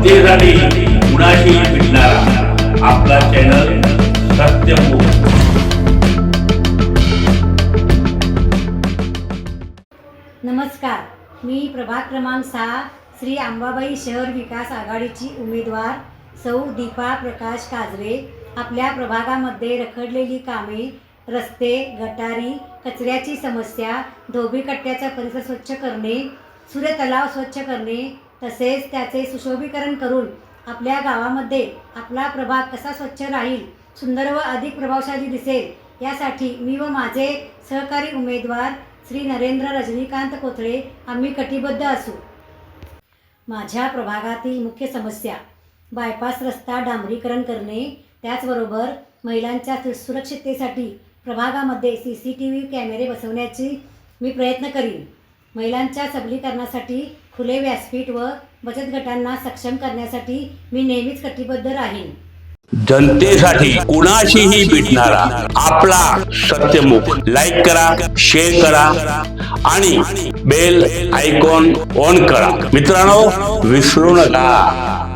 जनतेसाठी कुणाशी भेटणारा आपला चॅनल सत्यमुख नमस्कार. मी प्रभाग क्रमांक सहा श्री आंबाबाई शहर विकास आघाडीची उमेदवार सौ दीपा प्रकाश काजरे. आपल्या प्रभागामध्ये रखडलेली कामे रस्ते गटारी कचऱ्याची समस्या धोबीकट्ट्याचा परिसर स्वच्छ करणे सूर्यतलाव स्वच्छ करणे तसेच त्याचे सुशोभीकरण करून आपल्या गावामध्ये आपला प्रभाग कसा स्वच्छ राहील सुंदर व अधिक प्रभावशाली दिसेल यासाठी मी व माझे सहकारी उमेदवार श्री नरेंद्र रजनीकांत कोथळे आम्ही कटिबद्ध असू. माझ्या प्रभागातील मुख्य समस्या बायपास रस्ता डांबरीकरण करणे त्याचबरोबर महिलांच्या सु- सुरक्षिततेसाठी प्रभागामध्ये सी सी टी व्ही कॅमेरे बसवण्याची मी प्रयत्न करीन. महिलांच्या सबलीकरणासाठी खुले व्यासपीठ व बचत गटांना सक्षम करण्यासाठी मी नेहमीच कटिबद्ध राहीन. जनतेसाठी कुणाशीही भेटणारा आपला सत्यमुख लाईक करा शेअर करा आणि बेल आयकॉन ऑन करा. मित्रांनो विसरू नका.